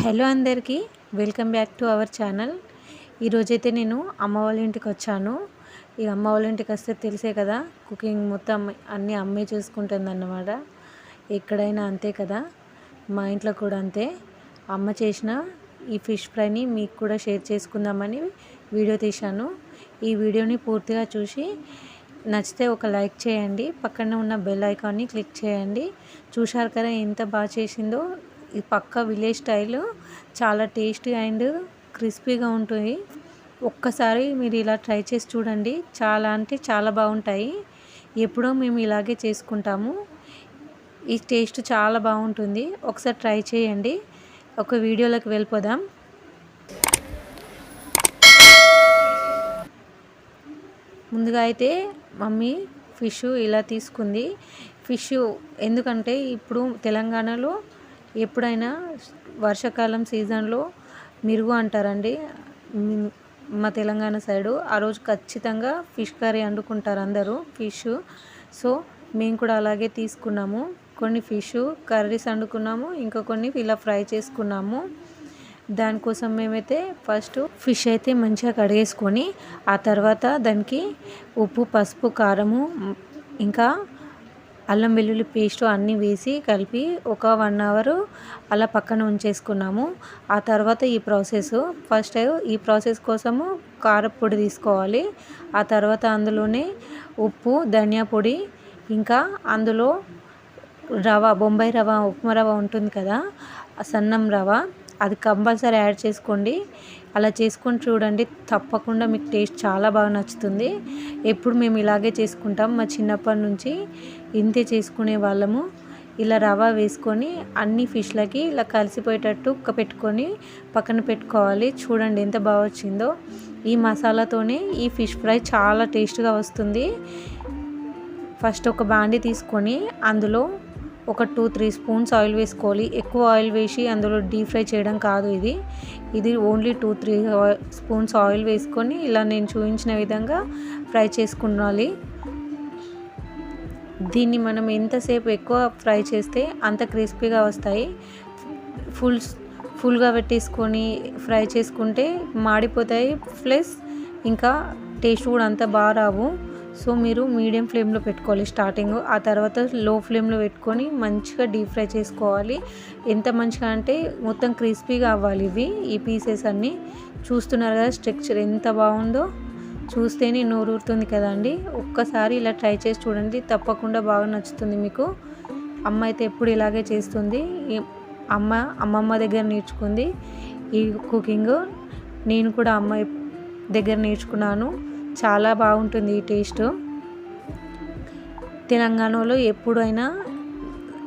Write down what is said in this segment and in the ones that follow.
Hello అందరికీ welcome back to our channel. ఈరోజైతే నేను అమ్మ వాళ్ళ ఇంటికి వచ్చాను. ఈ అమ్మ వాళ్ళ ఇంటికి వస్తే తెలిసే కదా కుకింగ్ మొత్తం అన్నీ అమ్మే చూసుకుంటుంది అన్నమాట ఎక్కడైనా అంతే కదా మా ఇంట్లో కూడా అంతే. అమ్మ చేసిన ఈ ఫిష్ ఫ్రైని మీకు కూడా షేర్ చేసుకుందామని వీడియో తీశాను. ఈ వీడియోని పూర్తిగా చూసి నచ్చితే ఒక లైక్ చేయండి. పక్కన ఉన్న బెల్ ఐకాన్ని క్లిక్ చేయండి. చూశారు కదా ఎంత బాగా చేసిందో ఇది పక్క విలేజ్ స్టైల్ చాలా టేస్టీ అండ్ క్రిస్పీగా ఉంటుంది ఒక్కసారి మీరు ఇలా ట్రై చేసి చూడండి. చాలా అంటే చాలా బాగుంటాయి. ఎప్పుడో మేము ఇలాగే చేసుకుంటాము. ఈ టేస్ట్ చాలా బాగుంటుంది. ఒకసారి ట్రై చేయండి. ఒక వీడియోలోకి వెళ్ళిపోదాం. ముందుగా అయితే మమ్మీ ఫిష్ ఇలా తీసుకుంది. ఫిష్ ఎందుకంటే ఇప్పుడు తెలంగాణలో ఎప్పుడైనా వర్షాకాలం సీజన్లో మిరుగు అంటారండి. మా తెలంగాణ సైడు ఆ రోజు ఖచ్చితంగా ఫిష్ కర్రీ వండుకుంటారు అందరూ ఫిష్. సో మేము కూడా అలాగే తీసుకున్నాము. కొన్ని ఫిష్ కర్రీస్ వండుకున్నాము ఇంకా కొన్ని ఇలా ఫ్రై చేసుకున్నాము. దానికోసం మేమైతే ఫస్ట్ ఫిష్ అయితే మంచిగా కడిగేసుకొని ఆ తర్వాత దానికి ఉప్పు పసుపు కారము ఇంకా అల్లం వెల్లుల్లి పేస్ట్ అన్నీ వేసి కలిపి ఒక వన్ అవర్ అలా పక్కన ఉంచేసుకున్నాము. ఆ తర్వాత ఈ ప్రాసెస్ ఫస్ట్ ఈ ప్రాసెస్ కోసము కారపొడి తీసుకోవాలి. ఆ తర్వాత అందులోనే ఉప్పు ధనియా పొడి ఇంకా అందులో రవ బొంబాయి రవ ఉప్మా రవ ఉంటుంది కదా సన్నం రవ అది కంపల్సరీ యాడ్ చేసుకోండి. అలా చేసుకొని చూడండి. తప్పకుండా మీకు టేస్ట్ చాలా బాగా నచ్చుతుంది. ఎప్పుడు మేము ఇలాగే చేసుకుంటాం. మా చిన్నప్పటి నుంచి ఇంతే చేసుకునే వాళ్ళము. ఇలా రవ వేసుకొని అన్ని ఫిష్లకి ఇలా కలిసిపోయేటట్టు పెట్టుకొని పక్కన పెట్టుకోవాలి. చూడండి ఎంత బాగా వచ్చిందో. ఈ మసాలాతోనే ఈ ఫిష్ ఫ్రై చాలా టేస్ట్గా వస్తుంది. ఫస్ట్ ఒక బాండి తీసుకొని అందులో ఒక టూ త్రీ స్పూన్స్ ఆయిల్ వేసుకోవాలి. ఎక్కువ ఆయిల్ వేసి అందులో డీప్ ఫ్రై చేయడం కాదు ఇది. ఇది only two three spoons oil వేసుకొని ఇలా నేను చూపించిన విధంగా ఫ్రై చేసుకున్నాలి. దీన్ని మనం ఎంతసేపు ఎక్కువ ఫ్రై చేస్తే అంత క్రిస్పీగా వస్తాయి. ఫుల్ ఫుల్గా పెట్టేసుకొని ఫ్రై చేసుకుంటే మాడిపోతాయి. ప్లస్ ఇంకా టేస్ట్ కూడా అంత బాగా రావు. సో మీరు మీడియం ఫ్లేమ్లో పెట్టుకోవాలి స్టార్టింగ్. ఆ తర్వాత లో ఫ్లేమ్లో పెట్టుకొని మంచిగా డీప్ ఫ్రై చేసుకోవాలి. ఎంత మంచిగా అంటే మొత్తం క్రిస్పీగా అవ్వాలి ఇవి ఈ పీసెస్ అన్నీ. చూస్తున్నారు కదా స్ట్రక్చర్ ఎంత బాగుందో. చూస్తేనే నోరూరుతుంది కదండి ఒక్కసారి ఇలా ట్రై చేసి చూడండి. తప్పకుండా బాగా నచ్చుతుంది మీకు. అమ్మ అయితే ఎప్పుడు ఇలాగే చేస్తుంది. అమ్మ అమ్మమ్మ దగ్గర నేర్చుకుంది ఈ కుకింగ్ నేను కూడా అమ్మ దగ్గర నేర్చుకున్నాను. చాలా బాగుంటుంది ఈ టేస్ట్. తెలంగాణలో ఎప్పుడైనా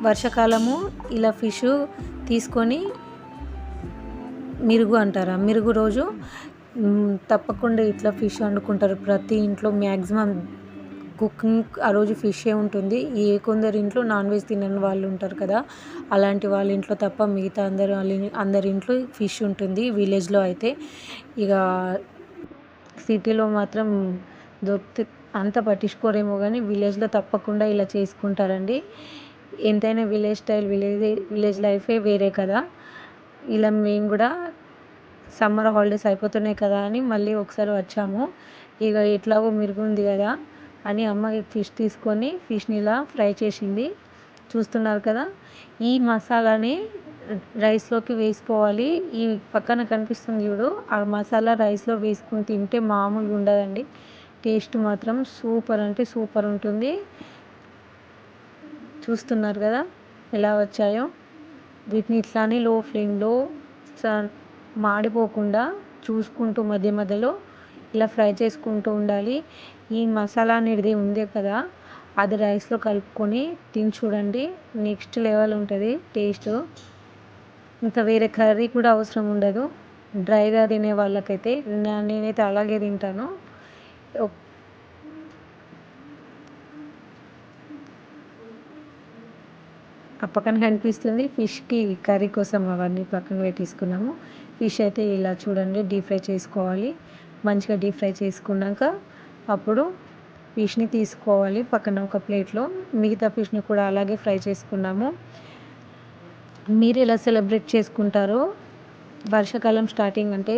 వర్షాకాలము ఇలా ఫిష్ తీసుకొని మిరుగు అంటారా? మిరుగు రోజు తప్పకుండా ఇట్లా ఫిష్ వండుకుంటారు. ప్రతి ఇంట్లో మ్యాక్సిమం కుకింగ్ ఆ రోజు ఫిషే ఉంటుంది. ఏ కొందరు ఇంట్లో నాన్ వెజ్ తినని వాళ్ళు ఉంటారు కదా అలాంటి వాళ్ళ ఇంట్లో తప్ప మిగతా అందరు అందరి ఇంట్లో ఫిష్ ఉంటుంది. విలేజ్లో అయితే ఇక సిటీలో మాత్రం దొరికితే అంత పట్టించుకోరేమో కానీ విలేజ్లో తప్పకుండా ఇలా చేసుకుంటారండి. ఎంతైనా విలేజ్ స్టైల్ విలేజ్ విలేజ్ లైఫే వేరే కదా. ఇలా మేము కూడా సమ్మర్ హాలిడేస్ అయిపోతున్నాయి కదా అని మళ్ళీ ఒకసారి వచ్చాము. ఇక ఎట్లాగో మిరుగుంది కదా అని అమ్మ ఫిష్ తీసుకొని ఫిష్ని ఇలా ఫ్రై చేసింది. చూస్తున్నారు కదా ఈ మసాలాని రైస్లోకి వేసుకోవాలి. ఈ పక్కన కనిపిస్తుంది చూడు ఆ మసాలా రైస్లో వేసుకుని తింటే మామూలుగా ఉండదండి. టేస్ట్ మాత్రం సూపర్ అంటే సూపర్ ఉంటుంది. చూస్తున్నారు కదా ఎలా వచ్చాయో. వీటిని ఇట్లానే లో ఫ్లేమ్లో మాడిపోకుండా చూసుకుంటూ మధ్య మధ్యలో ఇలా ఫ్రై చేసుకుంటూ ఉండాలి. ఈ మసాలా అనేది ఉంది కదా అది రైస్లో కలుపుకొని తిని చూడండి. నెక్స్ట్ లెవెల్ ఉంటుంది టేస్ట్. ఇంకా వేరే కర్రీ కూడా అవసరం ఉండదు. డ్రైగా తినే వాళ్ళకైతే నేనైతే అలాగే తింటాను. ఆ పక్కన కనిపిస్తుంది ఫిష్కి కర్రీ కోసం అవన్నీ పక్కన పెట్టేసుకున్నాము ఫిష్ అయితే ఇలా చూడండి డీప్ ఫ్రై చేసుకోవాలి. మంచిగా డీప్ ఫ్రై చేసుకున్నాక అప్పుడు ఫిష్ని తీసుకోవాలి పక్కన ఒక ప్లేట్లో. మిగతా ఫిష్ని కూడా అలాగే ఫ్రై చేసుకున్నాము. మీరు ఎలా సెలబ్రేట్ చేసుకుంటారో వర్షాకాలం స్టార్టింగ్ అంటే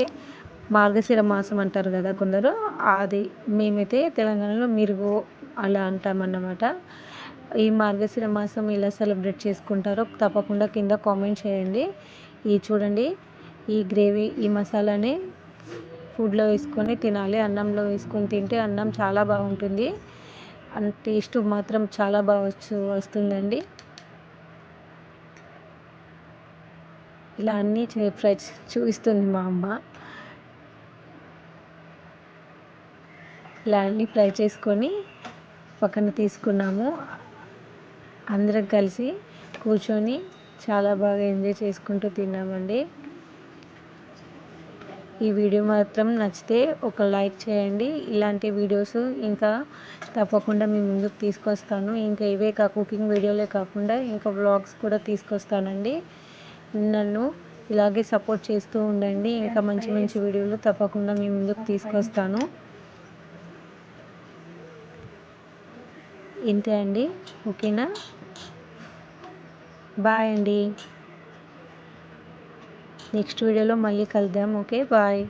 మార్గశిర మాసం అంటారు కదా కొందరు అది మేమైతే తెలంగాణలో మిరుగు అలా అంటామన్నమాట. ఈ మార్గశిర మాసం ఎలా సెలబ్రేట్ చేసుకుంటారో తప్పకుండా కింద కామెంట్ చేయండి. ఈ చూడండి ఈ గ్రేవీ ఈ మసాలాని ఫుడ్లో వేసుకొని తినాలి అన్నంలో వేసుకొని తింటే అన్నం చాలా బాగుంటుంది. టేస్ట్ మాత్రం చాలా బాగా వచ్చు వస్తుందండి. ఇలా అన్నీ ఫ్రై చూపిస్తుంది మా అమ్మ. ఇలా అన్నీ ఫ్రై చేసుకొని పక్కన తీసుకున్నాము. అందరం కలిసి కూర్చొని చాలా బాగా ఎంజాయ్ చేసుకుంటూ తిన్నామండి. ఈ వీడియో మాత్రం నచ్చితే ఒక లైక్ చేయండి. ఇలాంటి వీడియోస్ ఇంకా తప్పకుండా మీ ముందుకు తీసుకొస్తాను. ఇంకా ఇవే కా కుకింగ్ వీడియోలే కాకుండా ఇంకా వ్లాగ్స్ కూడా తీసుకొస్తానండి. నన్ను ఇలాగే సపోర్ట్ చేస్తూ ఉండండి. ఇంకా మంచి మంచి వీడియోలు తప్పకుండా మీ ముందుకు తీసుకొస్తాను. ఇంతే అండి. ఓకేనా? బాయ్ అండి. నెక్స్ట్ వీడియోలో మళ్ళీ కలుద్దాం. Okay bye.